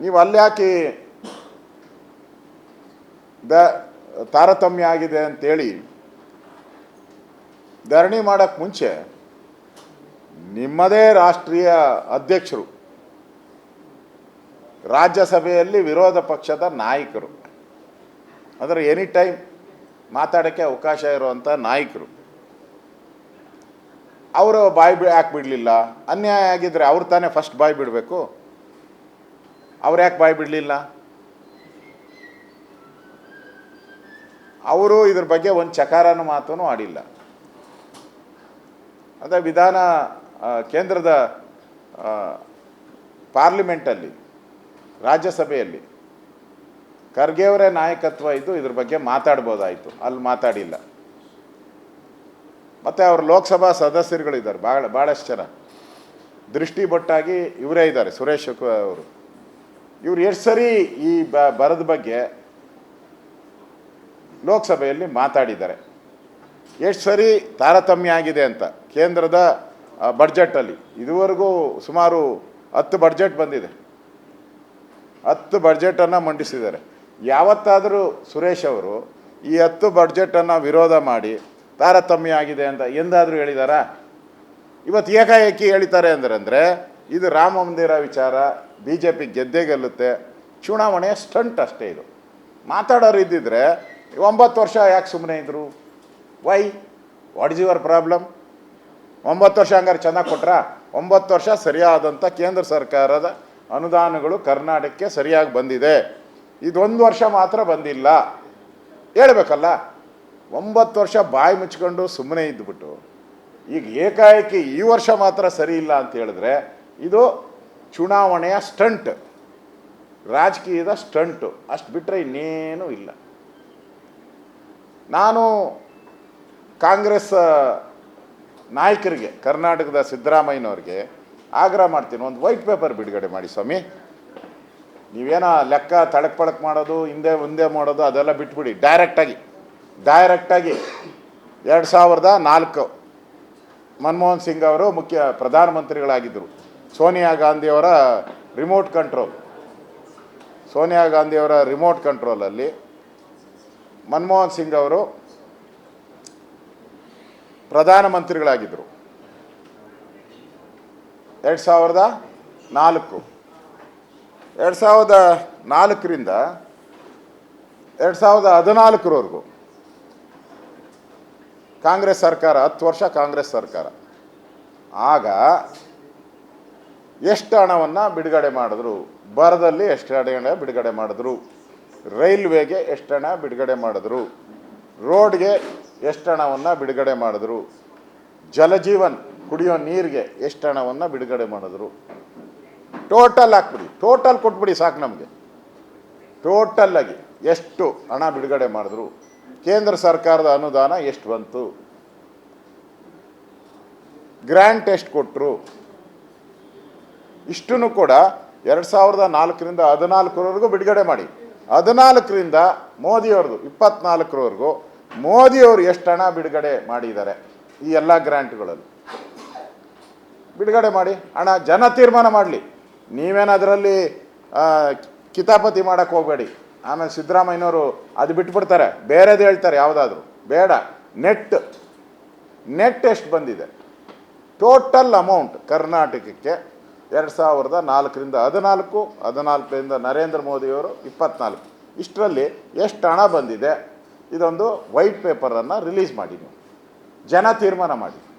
ನೀವು ಅಲ್ಲ್ಯಾಕೆ ದ ತಾರತಮ್ಯ ಆಗಿದೆ ಅಂತೇಳಿ ಧರಣಿ ಮಾಡೋಕ್ಕೆ ಮುಂಚೆ ನಿಮ್ಮದೇ ರಾಷ್ಟ್ರೀಯ ಅಧ್ಯಕ್ಷರು ರಾಜ್ಯಸಭೆಯಲ್ಲಿ ವಿರೋಧ ಪಕ್ಷದ ನಾಯಕರು. ಅಂದರೆ ಎನಿ ಟೈಮ್ ಮಾತಾಡೋಕ್ಕೆ ಅವಕಾಶ ಇರುವಂಥ ನಾಯಕರು. ಅವರು ಬಾಯಿ ಬಿ ಯಾಕೆ ಬಿಡಲಿಲ್ಲ ಅನ್ಯಾಯ ಆಗಿದ್ದರೆ ಅವ್ರು ತಾನೇ ಫಸ್ಟ್ ಬಾಯಿ ಬಿಡಬೇಕು. ಅವ್ರು ಯಾಕೆ ಬಾಯಿ ಬಿಡಲಿಲ್ಲ? ಅವರು ಇದ್ರ ಬಗ್ಗೆ ಒಂದು ಚಕಾರನ ಮಾತೂ ಆಡಿಲ್ಲ. ಅದೇ ವಿಧಾನ ಕೇಂದ್ರದ ಪಾರ್ಲಿಮೆಂಟಲ್ಲಿ, ರಾಜ್ಯಸಭೆಯಲ್ಲಿ ಖರ್ಗೆ ಅವರೇ ನಾಯಕತ್ವ ಇದ್ದು ಇದ್ರ ಬಗ್ಗೆ ಮಾತಾಡ್ಬೋದಾಯಿತು. ಅಲ್ಲಿ ಮಾತಾಡಿಲ್ಲ. ಮತ್ತು ಅವರು ಲೋಕಸಭಾ ಸದಸ್ಯರುಗಳಿದ್ದಾರೆ ಭಾಳ ಭಾಳಷ್ಟು ಜನ. ದೃಷ್ಟಿ ಬೊಟ್ಟಾಗಿ ಇವರೇ ಇದ್ದಾರೆ, ಸುರೇಶ್ ಅವರು. ಇವ್ರು ಎಷ್ಟು ಸರಿ ಈ ಬ, ಬರದ ಬಗ್ಗೆ ಲೋಕಸಭೆಯಲ್ಲಿ ಮಾತಾಡಿದ್ದಾರೆ. ಎಷ್ಟು ಸರಿ ತಾರತಮ್ಯ ಆಗಿದೆ ಅಂತ ಕೇಂದ್ರದ ಬಡ್ಜೆಟಲ್ಲಿ ಇದುವರೆಗೂ ಸುಮಾರು ಹತ್ತು ಬಡ್ಜೆಟ್ ಬಂದಿದೆ. ಹತ್ತು ಬಡ್ಜೆಟನ್ನು ಮಂಡಿಸಿದ್ದಾರೆ. ಯಾವತ್ತಾದರೂ ಸುರೇಶ್ ಅವರು ಈ ಹತ್ತು ಬಡ್ಜೆಟನ್ನು ವಿರೋಧ ಮಾಡಿ ತಾರತಮ್ಯ ಆಗಿದೆ ಅಂತ ಎಂದಾದರೂ ಹೇಳಿದಾರಾ? ಇವತ್ತು ಏಕಾಏಕಿ ಹೇಳ್ತಾರೆ ಅಂದರೆ ಅಂದರೆ ಇದು ರಾಮ ಮಂದಿರ ವಿಚಾರ ಬಿ ಜೆ ಪಿ ಗೆದ್ದೇ ಗೆಲ್ಲುತ್ತೆ. ಚುನಾವಣೆಯ ಸ್ಟಂಟ್ ಅಷ್ಟೇ ಇದು. ಮಾತಾಡೋರು ಇದ್ದಿದ್ರೆ, ಒಂಬತ್ತು ವರ್ಷ ಯಾಕೆ ಸುಮ್ಮನೆ ಇದ್ರು? Why what is your problem ಒಂಬತ್ತು ವರ್ಷ ಹಂಗಾರೆ ಚೆನ್ನಾಗಿ ಕೊಟ್ರ? ಒಂಬತ್ತು ವರ್ಷ ಸರಿಯಾದಂಥ ಕೇಂದ್ರ ಸರ್ಕಾರದ ಅನುದಾನಗಳು ಕರ್ನಾಟಕಕ್ಕೆ ಸರಿಯಾಗಿ ಬಂದಿದೆ. ಇದೊಂದು ವರ್ಷ ಮಾತ್ರ ಬಂದಿಲ್ಲ. ಹೇಳ್ಬೇಕಲ್ಲ? ಒಂಬತ್ತು ವರ್ಷ ಬಾಯಿ ಮುಚ್ಕೊಂಡು ಸುಮ್ಮನೆ ಇದ್ದುಬಿಟ್ಟು ಈಗ ಏಕಾಏಕಿ ಈ ವರ್ಷ ಮಾತ್ರ ಸರಿ ಇಲ್ಲ ಅಂತ ಹೇಳಿದ್ರೆ ಇದು ಚುನಾವಣೆಯ ಸ್ಟಂಟ್. ರಾಜಕೀಯದ ಸ್ಟಂಟು. ಅಷ್ಟು ಬಿಟ್ಟರೆ ಇನ್ನೇನೂ ಇಲ್ಲ. ನಾನು ಕಾಂಗ್ರೆಸ್ ನಾಯಕರಿಗೆ, ಕರ್ನಾಟಕದ ಸಿದ್ದರಾಮಯ್ಯನವ್ರಿಗೆ ಆಗ್ರಹ ಮಾಡ್ತೀನಿ. ಒಂದು ವೈಟ್ ಪೇಪರ್ ಬಿಡುಗಡೆ ಮಾಡಿ ಸ್ವಾಮಿ. ನೀವೇನೋ ಲೆಕ್ಕ ತಳಕ್ ಪಳಕ್ ಮಾಡೋದು, ಹಿಂದೆ ಮುಂದೆ ಮಾಡೋದು, ಅದೆಲ್ಲ ಬಿಟ್ಬಿಡಿ. ಡೈರೆಕ್ಟಾಗಿ ಡೈರೆಕ್ಟಾಗಿ ಎರಡು ಸಾವಿರದ ನಾಲ್ಕು. ಮನಮೋಹನ್ ಸಿಂಗ್ ಅವರು ಮುಖ್ಯ ಪ್ರಧಾನಮಂತ್ರಿಗಳಾಗಿದ್ದರು. ಸೋನಿಯಾ ಗಾಂಧಿಯವರ ರಿಮೋಟ್ ಕಂಟ್ರೋಲ್ ಸೋನಿಯಾ ಗಾಂಧಿಯವರ ರಿಮೋಟ್ ಕಂಟ್ರೋಲಲ್ಲಿ ಮನಮೋಹನ್ ಸಿಂಗ್ ಅವರು ಪ್ರಧಾನಮಂತ್ರಿಗಳಾಗಿದ್ದರು ಎರಡು ಸಾವಿರದ ನಾಲ್ಕು. ಎರಡು ಸಾವಿರದ ನಾಲ್ಕರಿಂದ ಎರಡು ಸಾವಿರದ ಹದಿನಾಲ್ಕರವರೆಗೂ ಕಾಂಗ್ರೆಸ್ ಸರ್ಕಾರ, ಹತ್ತು ವರ್ಷ ಕಾಂಗ್ರೆಸ್ ಸರ್ಕಾರ. ಆಗ ಎಷ್ಟು ಹಣವನ್ನು ಬಿಡುಗಡೆ ಮಾಡಿದ್ರು? ಬರದಲ್ಲಿ ಎಷ್ಟು ಹಣ ಬಿಡುಗಡೆ ಮಾಡಿದ್ರು? ರೈಲ್ವೆಗೆ ಎಷ್ಟು ಹಣ ಬಿಡುಗಡೆ ಮಾಡಿದ್ರು? ರೋಡ್ಗೆ ಎಷ್ಟು ಹಣವನ್ನು ಬಿಡುಗಡೆ ಮಾಡಿದ್ರು? ಜಲಜೀವನ್ ಕುಡಿಯೋ ನೀರಿಗೆ ಎಷ್ಟು ಹಣವನ್ನು ಬಿಡುಗಡೆ ಮಾಡಿದ್ರು? ಟೋಟಲ್ ಹಾಕ್ಬಿಡಿ. ಟೋಟಲ್ ಕೊಟ್ಬಿಡಿ ಸಾಕು ನಮಗೆ. ಟೋಟಲ್ಲಾಗಿ ಎಷ್ಟು ಹಣ ಬಿಡುಗಡೆ ಮಾಡಿದ್ರು? ಕೇಂದ್ರ ಸರ್ಕಾರದ ಅನುದಾನ ಎಷ್ಟು ಬಂತು? ಗ್ರ್ಯಾಂಟ್ ಎಷ್ಟು ಕೊಟ್ಟರು ಇಷ್ಟನ್ನು ಕೂಡ ಎರಡು ಸಾವಿರದ ನಾಲ್ಕರಿಂದ ಹದಿನಾಲ್ಕರವರೆಗೂ ಬಿಡುಗಡೆ ಮಾಡಿ. ಹದಿನಾಲ್ಕರಿಂದ ಮೋದಿಯವ್ರದ್ದು, ಇಪ್ಪತ್ನಾಲ್ಕರವರೆಗೂ ಮೋದಿಯವರು ಎಷ್ಟು ಹಣ ಬಿಡುಗಡೆ ಮಾಡಿದ್ದಾರೆ ಈ ಎಲ್ಲ ಗ್ರ್ಯಾಂಟ್ಗಳಲ್ಲಿ ಬಿಡುಗಡೆ ಮಾಡಿ, ಹಣ ಜನ ತೀರ್ಮಾನ ಮಾಡಲಿ. ನೀವೇನದರಲ್ಲಿ ಕಿತಾಪತಿ ಮಾಡೋಕ್ಕೆ ಹೋಗಬೇಡಿ. ಆಮೇಲೆ ಸಿದ್ದರಾಮಯ್ಯನವರು ಅದು ಬಿಟ್ಬಿಡ್ತಾರೆ. ಬೇರೆದು ಹೇಳ್ತಾರೆ ಯಾವುದಾದ್ರೂ. ಬೇಡ. ನೆಟ್ ನೆಟ್ ಎಷ್ಟು ಬಂದಿದೆ? ಟೋಟಲ್ ಅಮೌಂಟ್ ಕರ್ನಾಟಕಕ್ಕೆ ಎರಡು ಸಾವಿರದ ನಾಲ್ಕರಿಂದ ಹದಿನಾಲ್ಕು, ಹದಿನಾಲ್ಕರಿಂದ ನರೇಂದ್ರ ಮೋದಿಯವರು ಇಪ್ಪತ್ನಾಲ್ಕು. ಇಷ್ಟರಲ್ಲಿ ಎಷ್ಟು ಹಣ ಬಂದಿದೆ? ಇದೊಂದು ವೈಟ್ ಪೇಪರನ್ನು ರಿಲೀಸ್ ಮಾಡಿ ನೀವು. ಜನ ತೀರ್ಮಾನ ಮಾಡಿ.